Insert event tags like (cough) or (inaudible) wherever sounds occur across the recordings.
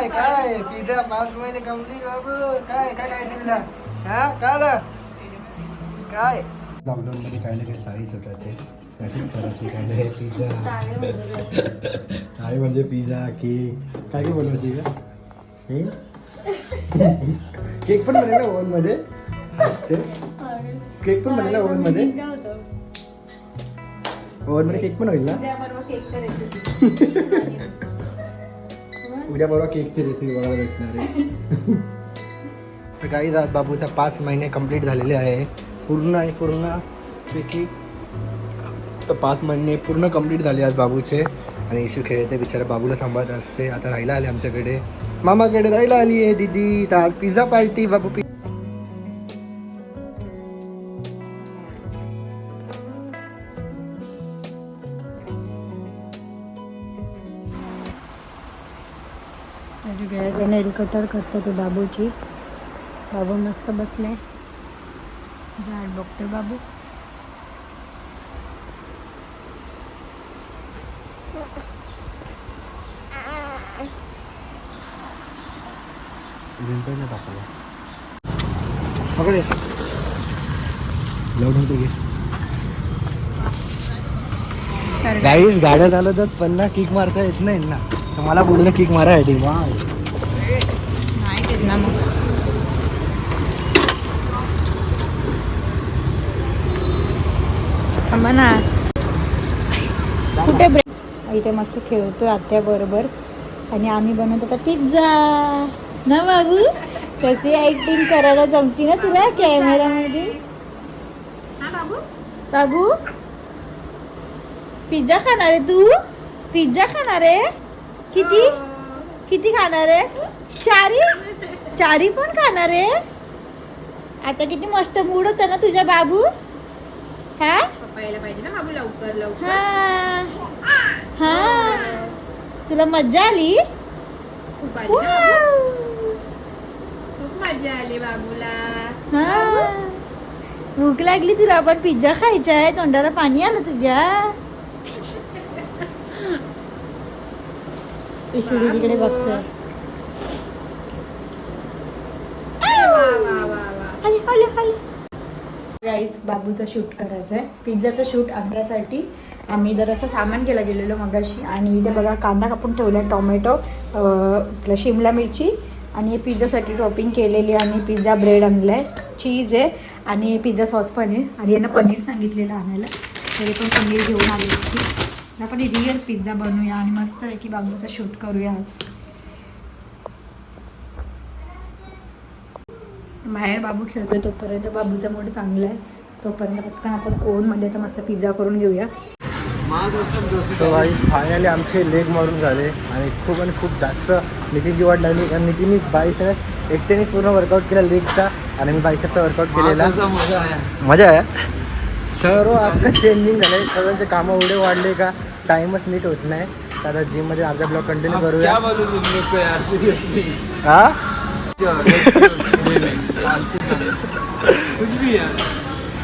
काय काय? पिझ्झा पाच महिने कंप्लीट बाबू. काय काय काय तुला हा काय झालं? काय? लॉकडाऊन मध्ये काही ना काही साई सुटायचे तसेच करायचे काय नाही पिझ्झा. काय म्हणजे पिझ्झा केक. काय काय बनवायचे का? केक पण बनवला ओव्हनमध्ये? केक पण बनवला ओव्हनमध्ये? ओव्हनमध्ये केक पण होईल ना? (laughs) उद्या परवा केकची रेसिपी बघायला भेटणार आहे. (laughs) तर काही आज बाबूचा पाच महिने कंप्लीट झालेले आहे. पूर्ण आहे पूर्ण. पैकी तर पाच महिने पूर्ण कंप्लीट झाले आज बाबूचे. आणि इशू खेळते बिचारा बाबूला सांभाळत असते. आता राहायला आले आमच्याकडे. मामाकडे राहायला आली आहे दीदी. तर पिझ्झा पार्टी बाबू पि नेल कटर करतो ते बाबूची बाबू मस्त बसलाय झाड बघतोय बाबू। पकडे गाईस गाड्या चालवतात पण ना किक मारता येत नाही ना. तर मला बोललं किक मारायसाठी वा नाही ना मग कुठे ब्रेक इथे मस्त खेळतोय आत्या बरोबर. आणि आम्ही बनवतो आता पिझ्झा ना बाबू? कशी ऍक्टिंग करायला जमती ना तुला कॅमेरामध्ये बाबू? पिझ्झा खाणार आहे तू? पिझ्झा खाणार आहे? किती? किती खाणार आहे? चारी? चारी पण खाणार आहे? आता किती मस्त मूड होता ना तुझा बाबू? हा? पप्पायला पाहिजे ना बाबू लवकर लवकर. हा. हा. तुला मज्जा आली? खूप आली ना बाबू? वाव. खूप मजा आली बाबूला. हा. भूक लागली तुला पण पिझ्झा खायचा आहे तोंडाला पाणी आलं तुझ्या. ईश्वरी तिकडे बघतोय. बाबूचा शूट करायचा आहे पिझ्झाचं शूट आमच्यासाठी. आम्ही जर असं सामान केलं गेलेलो मगाशी. आणि इथे बघा कांदा कापून ठेवला टोमॅटो आपलं शिमला मिरची. आणि हे पिझ्झासाठी टॉपिंग केलेली आणि पिझ्झा ब्रेड आणलं आहे चीज आहे. आणि पिझ्झा सॉस पण आहे आणि यांना पनीर सांगितलेलं आणायला. तरी पण पनीर घेऊन आले होती. आपण रिअल पिझ्झा बनवूया आणि मस्त आहे की बाबूचा शूट करूया बाहेर बाबू खेळतोय तोपर्यंत बाबूचा मूड चांगला आहे. तोपर्यंत पटकन आपण कोनमध्ये आता मस्त पिझ्झा करून घेऊया. सो भाई फायनली आमचे लेग मारून झाले आणि खूप आणि खूप जास्त नितीनची वाट लागली. कारण नितीननी बाईच्या एकट्याने पूर्ण वर्कआउट केला लेगचा आणि मी बायसेपचा वर्कआउट केलेला. मजा आहे. सर्व आपलं चेंजिंग झालं सर्वांचे कामं एवढे वाढले का? टाईमच नीट होत नाही. आता जिममध्ये अर्धा ब्लॉक कंटिन्यू करूया. क्या हा कुछ भी यार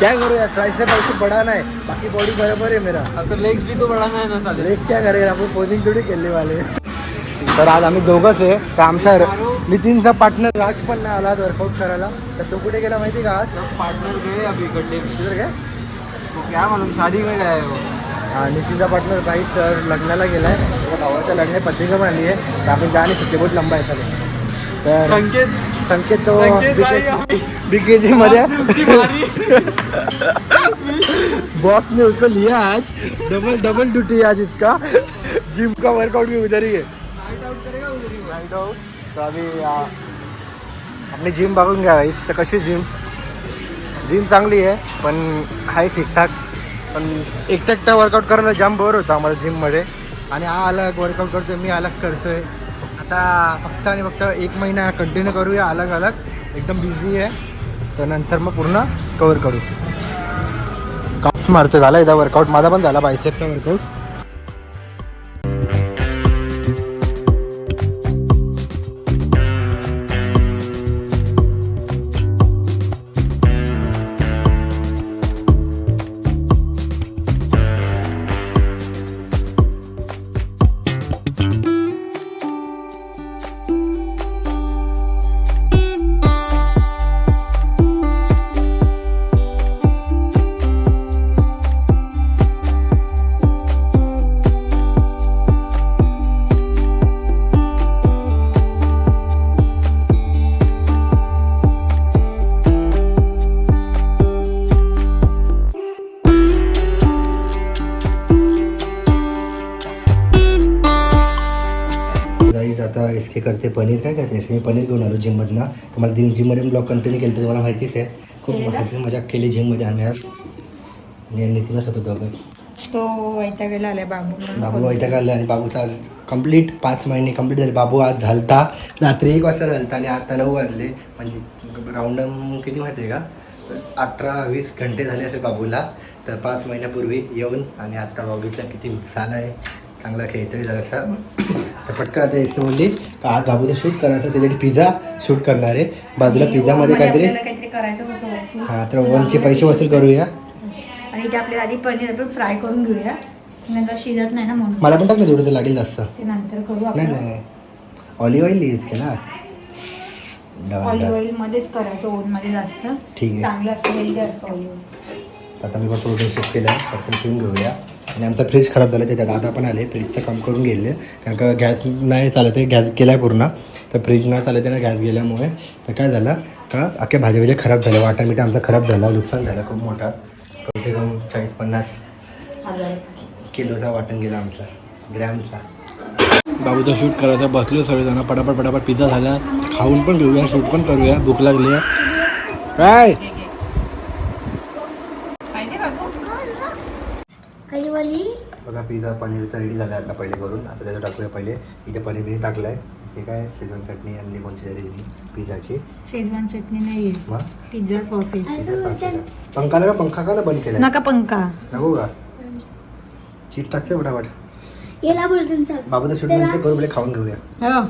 क्या करूया? ट्रायसेप पैसे बडा नाही. बाकी बॉडी बरोबर आहे मेरा. अब तो लेग्स भी तो बढ़ाना है ना साले. लेग क्या करेगा? आपण पोजिंग थोडी केली वाले. तर आज आम्ही दोघंच आहे. तर आमचा नितीनचा पार्टनर राज पण नाही आला वर्कआउट करायला. तर तो कुठे गेला माहिती का आज? पार्टनर गड्ढे में तिकडे काय तो क्या मालूम? शादी में गए हा नितीनचा पार्टनर काही सर लग्नाला गेलाय. त्याच्या भावाच्या लग्न पत्रिका पण आली आहे. तर आपण जा नाही शकते बहुत लंबा आहे सगळं. तर संकेत संकेत तो बीकेजी मध्ये उसकी बारी बॉस ने उसको लिया आज. डबल डबल ड्यूटी आज इसका जिम का वर्कआउट भी उधर ही है नाइट आउट तर आम्ही आ, आपली जिम बघून घ्या. तर कशी जिम जिम चांगली आहे पण आहे ठीकठाक. पण एकटा एकटा वर्कआउट करायला जाम बोर होतं आम्हाला जिममध्ये आणि हा अलग वर्कआउट करतोय मी अलग करतोय. आता फक्त आणि फक्त एक महिना कंटिन्यू करूया अलग अलग. एकदम बिझी आहे. तर नंतर मग पूर्ण कवर करू. काप्स मारतो झाला एकदा वर्कआउट माझा पण झाला बायसेपचा वर्कआउट हे करते पनीर? काय करते? मी पनीर घेऊन आलो जिममधनं. तुम्हाला दिन जिममध्ये ब्लॉग कंटिन्यू केलं तर तुम्हाला माहितीच आहे. खूप हसी मजा केली जिममध्ये आम्ही आज. आणि नितीनच होतो दोघंच तो वैतागायला आलाय बाबू बाबू वैताग आला आणि बाबूचा आज कंप्लीट पाच महिने कंप्लीट झाले. बाबू आज झालता. रात्री एक वाजता झालता आणि आता नऊ वाजले. म्हणजे राऊंड किती माहिती आहे का? अठरा वीस घंटे झाले असेल बाबूला. तर पाच महिन्यापूर्वी येऊन आणि आता बघितलं किती झाला आहे चांगला खेळतोय जरासा तर पटकन आता येते बोलली का आज बाबूचं शूट करायचं त्याच्यासाठी पिझ्झा शूट करणार आहे. बाजूला पिझ्झामध्ये काहीतरी करायचं हां तर ओव्हनचे पैसे वसूल करूया. आणि इथे आपल्याला आधी पनीर आपण फ्राय करून घेऊया. नंतर शिजत नाही ना म्हणून. मला पण टाक ना तेवढं तर लागेल जास्त. ते नंतर करू नाही आपण. नाही नाही. ऑलिव्ह ऑइल यूज केला. ऑलिव्ह ऑइल मध्येच करायचं ओव्हनमध्ये जास्त. ठीक आहे. चांगलं असतं हेल्दी असतं ऑलिव्ह तर आता मी पण प्रोटीन शिफ्ट केलं आहे पटकन पिऊन घेऊया. आणि आमचा फ्रीज खराब झाला त्याच्या दादा पण आले फ्रीजचं काम करून गेले. कारण का गॅस नाही चालत आहे गॅस गेला आहे पूर्ण. तर फ्रीज नाही चालत आहे ना गॅस गेल्यामुळे. तर काय झालं का अख्ख्या भाज्या भाज्या खराब झाल्या वाटा मिठा आमचा खराब झाला नुकसान झालं खूप मोठा. कमसे कम चाळीस पन्नास किलोचा वाटण गेला आमचा ग्रॅमचा. बाबूचा शूट करायचा बसलो सगळेजण पटापट पटापट पिझ्झा झाला. खाऊन पण घेऊया शूट पण करूया भूक लागली आहे. काय? बघा पिझ्झा पनीरचा रेडी झाला आता पहिले करून. आता त्याचं टाकूया पहिले. इथे पनीर बिनीर टाकलं आहे ते काय? शेजवान चटणी आणली कोणची तरी पिझ्झाची. शेजवान चटणी नाही मग? पिझ्झा सॉस आहे. पिझ्झा sauce आहे. पंखाला का? पंखा का ना बंद केलाय? नका पंखा. नको का? चीज टाकते फटाफट. याला बोलतो चल. बाबूचा शूट नंतर करू पहिले खाऊन घेऊया. हो.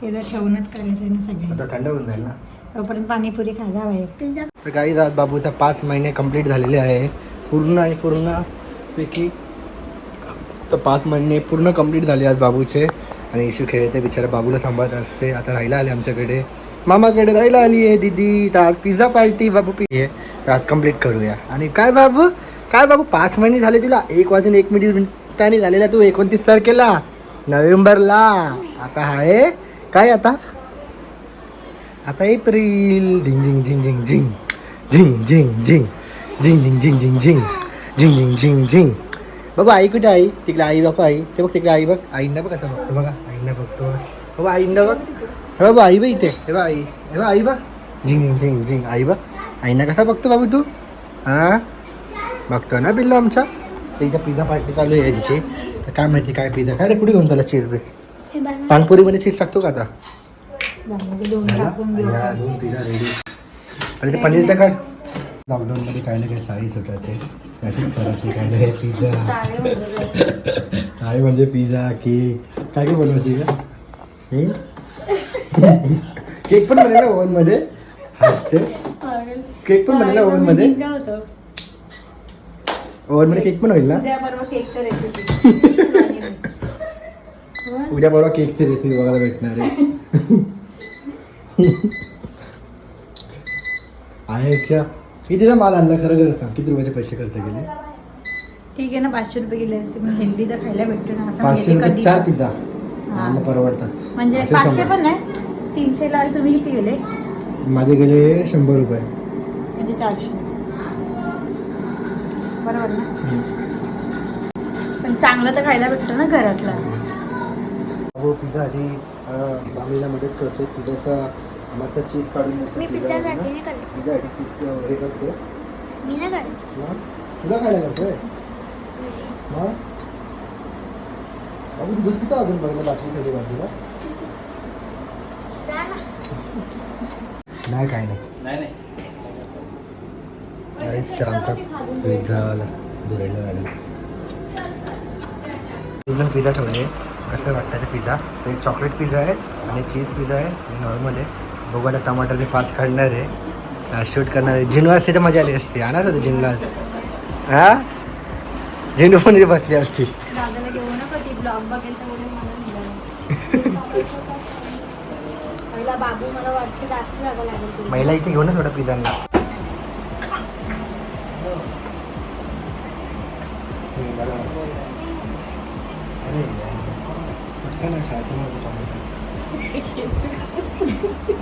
ते जर ठेवूनच करायचं आहे ना सगळे आता थंड होऊन जाईल ना. तोपर्यंत पाणीपुरी खाजा बाहेर. तर काही आज बाबूचा पाच महिने कंप्लीट झालेले आहे. पूर्ण आणि पूर्ण पैकी तर पाच महिने पूर्ण कंप्लीट झाले आज बाबूचे आणि इशू खेळते बिचारा बाबूला सांभाळत असते आता राहायला आले आमच्याकडे मामाकडे राहायला आली आहे दीदी तर आज पिझ्झा पार्टी बाबू पी आहे तर आज कंप्लीट करूया आणि काय बाबू काय बाबू पाच महिने झाले तुला एक वाजून एक मिनिट मिनिटांनी झालेला तू एकोणतीस तारखेला नोव्हेंबरला आता आहे काय आता आता एप्रिल झिंग झिंग झिंग झिंग झिंग झिंग झिंग झिंग झिंग झिंग झिंग झिंग झिंग झिंग झिंग झिंग झिंग बाबा आई कुठे आई तिकडे आई बापा आई ते बघ तिकडे आई बघ आईंना बघ कसं बघतो बघा आईंना बघतो बाबा आईंना बघ हे बाबा आई बघ इथे हे बघ आई हे बघ आई बघ झिंग झिंग झिंग आई बघ आईंना कसा बघतो बाबू तू हां बघतो ना बिल्लो आमचा तर इथं पिझ्झा पार्टी चालू आहे यांची तर काय माहिती काय पिझ्झा काय रे कुठे घेऊन चालला चीज बेस बघा पानपुरीमध्ये चीज टाकतो का आता झालं दोन झाला? पिझ्झा रेडी आणि ते पनीर काढ लॉकडाऊनमध्ये काय ना काय साई सुटायचे असेच करायचे काय ना काय पिझ्झा. काय (laughs) म्हणजे पिझ्झा केक. काय काय बनवायचे का? केक पण बनवला ओव्हनमध्ये? हसते केक पण बनवला ओव्हनमध्ये? ओव्हनमध्ये केक पण होईल ना? उद्या परवा केकचं (laughs) रेसिपी बघायला भेटणार आहे. (laughs) आहे क्या? कितीचा माल आणला खरं खरं सांग. किती रुपयाचे पैसे खर्च केले ठीक आहे ना पाचशे रुपये गेले असते पण हेल्दी तर खायला भेटतो ना असं पाचशे म्हणजे रुपये कधी चार पिझ्झा. हा. परवडतात. म्हणजे असे पाचशे. पण नाही तीनशे ला तुम्ही किती गेले? माझे गेले शंभर रुपये. म्हणजे चारशे. बरोबर ना? पण चांगलं तर खायला भेटतं ना घरातलं. हो पिझ्झासाठी मामीला मदत करते पिझ्झाचा मस्त चीज काढून देतो मी पिझ्झा पिझ्झासाठी नाही करत. पिझ्झासाठी चीज हे करते. मी नाही करत. मग तुला खायला करतोय मग बाबू तू दूध पितो अजून बरोबर बाटली थोडी बाजूला. नाही काय नाही. नाही नाही. काहीच आमचा पिझ्झावाला धुरायला लागला एकदम पिझ्झा ठेवले कसं वाटतं ते पिझ्झा तो एक चॉकलेट पिझ्झा आहे आणि चीज पिझ्झा आहे. नॉर्मल आहे. बघू आता टमाटरने पाच काढणार आहे. शूट करणार आहे. झिनू असते तर मजा आली असते. आणा होतं झिनूला हा? झिनू पण बसली असती. महिला इथे घेऊ ना थोडा पिझांना. अरे खायचं (laughs)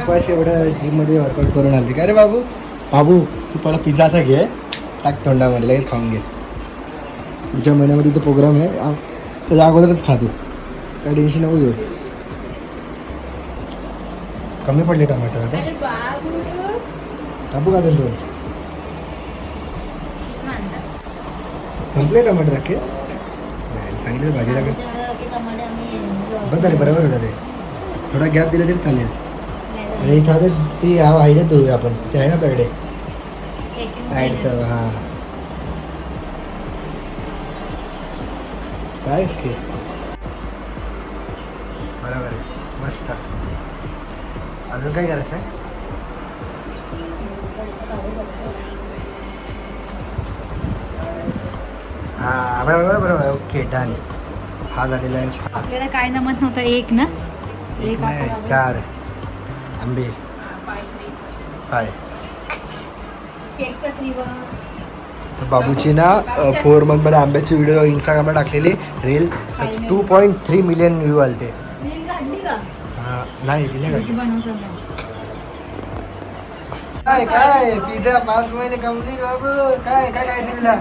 ते उपाशी एवढं जिममध्ये वर्कआउट करून आली. का रे बाबू बाबू तू पहिला पिझ्झाचा घे. टाक तोंडामध्ये लगेच खाऊन घे. पुढच्या महिन्यामध्ये इथं प्रोग्राम आहे. त्याच्या अगोदरच खातो काय टेन्शन नको घेऊ. कमी पडले टमाटर आता. कापू का दोन? संपले टमाटर अख्खे? सांगितलं भाजीला बरं झाले बरोबर होतं ते. थोडा गॅप दिला तरी चालेल. आणि इथं आता ती हा ह्याच्यात धुऊया आपण. ते आहे ना आपल्याकडे ॲडचं हां. काय की? बरोबर आहे. मस्त. अजून काय करायचं आहे? हां बरोबर बरोबर. ओके डन हा झालेला आहे. आपल्याला काय नमत नव्हतं? एक ना? एक नाही, चार. आंबे त्रिवा तर बाबूची ना फोर मंथमध्ये आंब्याची व्हिडिओ इंस्टाग्रामला टाकलेली. Reel two point three million view आले ते नाही काय काय? पिझ्झा पाच महिने कंप्लीट बाबू. काय काय काय तुला?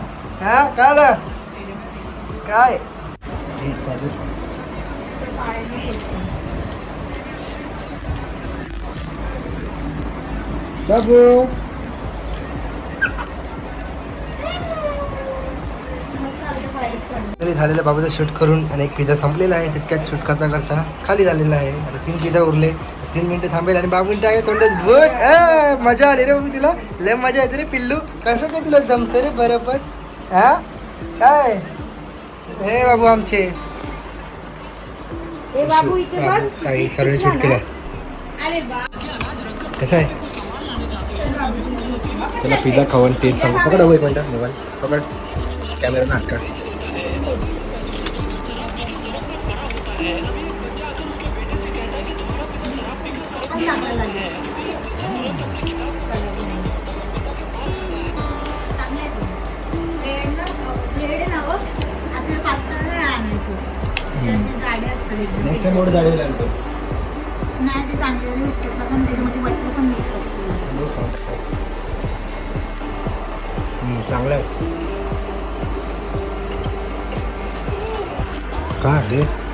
हा काय? काय? बाबू खाली झालेलं बाबूचं शूट करून आणि एक पिझ्झा संपलेला आहे तितक्यात शूट करता करता खाली झालेला आहे. आता तीन पिझ्झा उरले. तीन मिनिटं थांबेल आणि बाबू टाके तोंडात भट अ, मजा आली रे बाबू तुला. लय मजा येते रे पिल्लू. कसं काय तुला जमतं रे बरोबर हा? काय? हे बाबू आमचे. ए बाबू इथे बघ ताई सर्वांनी शूट केलं कसं आहे? चला पिझ्झा खाऊन टेस्ट सांगू पकड एक मिनटं मोबाईल. पकड. कॅमेरा नाट का मोठे मोठ झाडे लागतो नाही ते चांगले ना त्याच्यामध्ये बटर पण मिक्स असते. चांगलं आहे. का रे?